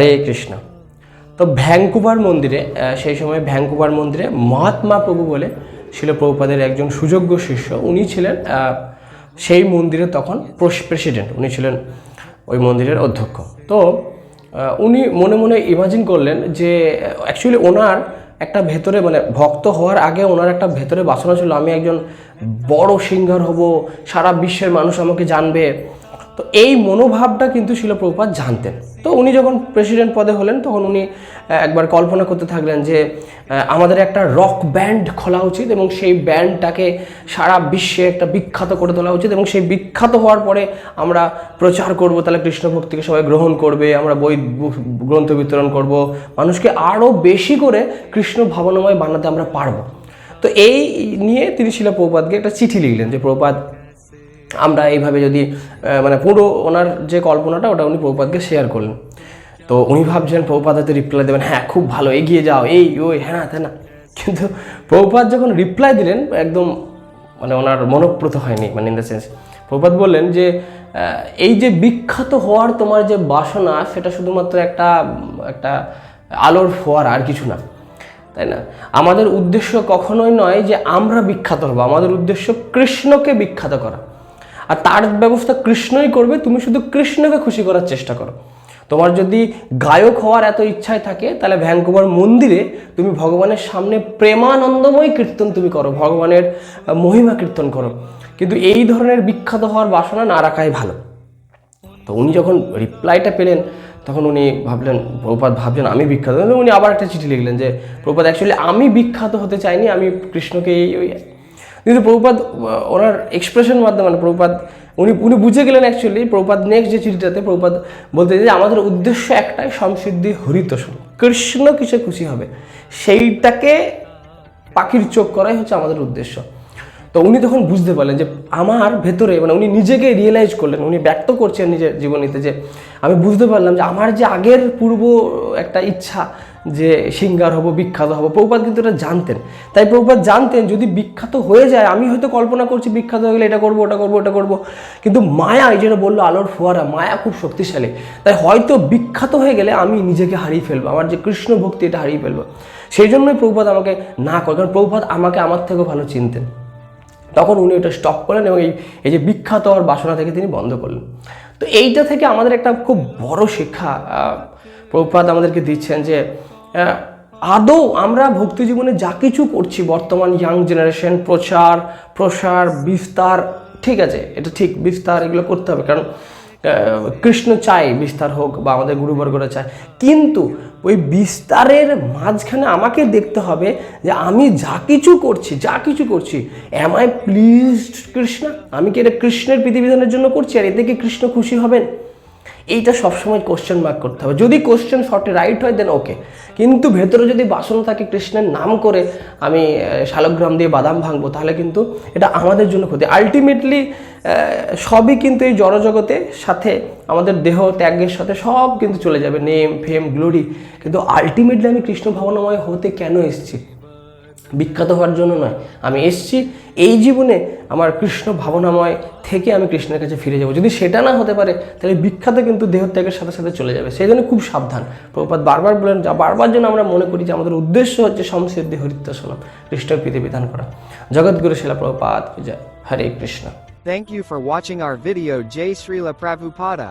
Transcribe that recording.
হরে কৃষ্ণ। তো ভ্যাঙ্কুভার মন্দিরে সেই সময় ভ্যাঙ্কুভার মন্দিরে মহাত্মা প্রভু বলে ছিল প্রভুপাদের একজন সুযোগ্য শিষ্য, উনি ছিলেন সেই মন্দিরে তখন প্রেসিডেন্ট উনি ছিলেন ওই মন্দিরের অধ্যক্ষ। তো উনি মনে মনে ইমাজিন করলেন যে অ্যাকচুয়ালি ওনার একটা ভেতরে মানে ভক্ত হওয়ার আগে ওনার একটা ভেতরে বাসনা ছিল, আমি একজন বড় সিঙ্গার হব, সারা বিশ্বের মানুষ আমাকে জানবে। তো এই মনোভাবটা কিন্তু শিল প্রভুপাত জানতেন। তো উনি যখন প্রেসিডেন্ট পদে হলেন, তখন উনি একবার কল্পনা করতে থাকলেন যে আমাদের একটা রক ব্যান্ড খোলা উচিত এবং সেই ব্যান্ডটাকে সারা বিশ্বে একটা বিখ্যাত করে তোলা উচিত এবং সেই বিখ্যাত হওয়ার পরে আমরা প্রচার করব, তাহলে কৃষ্ণ ভক্তিকে সবাই গ্রহণ করবে, আমরা বই গ্রন্থ বিতরণ করব, মানুষকে আরও বেশি করে কৃষ্ণ ভাবনাময় বানাতে আমরা পারব। তো এই নিয়ে তিনি শিলা প্রভুপাতকে একটা চিঠি লিখলেন যে, প্রভুপাত আমরা এইভাবে যদি মানে পুরো ওনার যে কল্পনাটা, ওটা উনি প্রভুপাতকে শেয়ার করলেন। তো উনি ভাবছেন প্রভুপাত হয়তো রিপ্লাই দেবেন হ্যাঁ খুব ভালো, এগিয়ে যাও, এই, ওই হ্যাঁ তাই না? কিন্তু প্রভুপাত যখন রিপ্লাই দিলেন, একদম মানে ওনার মনপ্রত হয়নি মানে ইন দ্য সেন্স প্রভুপাত বললেন যে এই যে বিখ্যাত হওয়ার তোমার যে বাসনা, সেটা শুধুমাত্র একটা একটা আলোর ফোয়ারা, আর কিছু না, তাই না? আমাদের উদ্দেশ্য কখনোই নয় যে আমরা বিখ্যাত হব, আমাদের উদ্দেশ্য কৃষ্ণকে বিখ্যাত করা। আর তার ব্যবস্থা কৃষ্ণই করবে, তুমি শুধু কৃষ্ণকে খুশি করার চেষ্টা করো। তোমার যদি গায়ক হওয়ার এত ইচ্ছায় থাকে, তাহলে ভ্যাঙ্কুভার মন্দিরে তুমি ভগবানের সামনে প্রেমানন্দময় কীর্তন তুমি করো, ভগবানের মহিমা কীর্তন করো। কিন্তু এই ধরনের বিখ্যাত হওয়ার বাসনা না রাখাই ভালো। তো উনি যখন রিপ্লাইটা পেলেন, তখন উনি ভাবলেন প্রপাত ভাবলেন আমি বিখ্যাত। উনি আবার একটা চিঠি লিখলেন যে প্রপাত অ্যাকচুয়ালি আমি বিখ্যাত হতে চাইনি, আমি কৃষ্ণকে এই ওই কিন্তু প্রভুপাত ওনার এক্সপ্রেশন মাধ্যমে মানে প্রভুপাত উনি উনি বুঝে গেলেন অ্যাকচুয়ালি প্রভুপাত নেক্সট যে চিঠিটাতে প্রভুপাত বলতে যে আমাদের উদ্দেশ্য একটাই, সমসিদ্ধি হরিতোষণ কৃষ্ণ কিসে খুশি হবে? সেইটাকে পাখির চোখ করাই হচ্ছে আমাদের উদ্দেশ্য। তো উনি তখন বুঝতে পারলেন যে আমার ভেতরে মানে উনি নিজেকে রিয়েলাইজ করলেন, উনি ব্যক্ত করছেন নিজের জীবনীতে যে, আমি বুঝতে পারলাম যে আমার যে আগের পূর্ব একটা ইচ্ছা যে সিঙ্গার হব, বিখ্যাত হব প্রভুপাত কিন্তু এটা জানতেন। তাই প্রভুপাত জানতেন, যদি বিখ্যাত হয়ে যায়, আমি হয়তো কল্পনা করছি বিখ্যাত হয়ে গেলে এটা করব, ওটা করব ওটা করব। কিন্তু মায়া, এই যেটা বলল আলোর ফোয়ারা, মায়া খুব শক্তিশালী। তাই হয়তো বিখ্যাত হয়ে গেলে আমি নিজেকে হারিয়ে ফেলব, আমার যে কৃষ্ণ ভক্তি, এটা হারিয়ে ফেলব। সেই জন্যই প্রভুপাত আমাকে না করে, কারণ প্রভুপাত আমাকে আমার থেকেও ভালো চিনতেন। তখন উনি ওটা স্টপ করলেন এবং এই এই যে বিখ্যাত হওয়ার বাসনা থেকে তিনি বন্ধ করলেন। তো এইটা থেকে আমাদের একটা খুব বড় শিক্ষা প্রভুপাত আমাদেরকে দিচ্ছেন যে আদৌ আমরা ভক্তি জীবনে যা কিছু করছি, বর্তমান ইয়াং জেনারেশন প্রচার, প্রসার, বিস্তার, ঠিক আছে, এটা ঠিক, বিস্তার এগুলো করতে হবে, কারণ কৃষ্ণ চায় বিস্তার হোক বা আমাদের গুরুবর্গরা চায়, কিন্তু ওই বিস্তারের মাঝখানে আমাকে দেখতে হবে যে আমি যা কিছু করছি, যা কিছু করছি এম আই প্লিজ কৃষ্ণ? আমি কি এটা কৃষ্ণের বিধিবিধানের জন্য করছি, আর এতে কি কৃষ্ণ খুশি হবেন? এইটা সবসময় কোশ্চেন মার্ক করতে হবে। যদি কোশ্চেন শর্টে রাইট হয় দেন ওকে কিন্তু ভেতরে যদি বাসনা থাকে, কৃষ্ণের নাম করে আমি শালগ্রাম দিয়ে বাদাম ভাঙবো, তাহলে কিন্তু এটা আমাদের জন্য ক্ষতি। আলটিমেটলি সবই কিন্তু এই জড়জগতের সাথে আমাদের দেহ ত্যাগের সাথে সব কিন্তু চলে যাবে। নেম ফেম গ্লোরি কিন্তু আলটিমেটলি আমি কৃষ্ণ ভাবনাময় হতে কেন এসেছি? বিখ্যাত হওয়ার জন্য নয়। আমি এসছি, এই জীবনে আমার কৃষ্ণ ভাবনাময় থেকে আমি কৃষ্ণের কাছে ফিরে যাব। যদি সেটা না হতে পারে, তাহলে বিখ্যাত কিন্তু দেহত্যাগের সাথে সাথে চলে যাবে। সেই জন্য খুব সাবধান। প্রপাত বারবার বলেন, যা বারবার যেন আমরা মনে করি যে আমাদের উদ্দেশ্য হচ্ছে সমসিদ্ধি হরিত্যাসনম কৃষ্ণের প্রীতি বিধান করা। জগৎগুরু শিলা প্রপাত জয়। হরে Krishna. Thank you for watching our video, Jai Srila Prabhupada.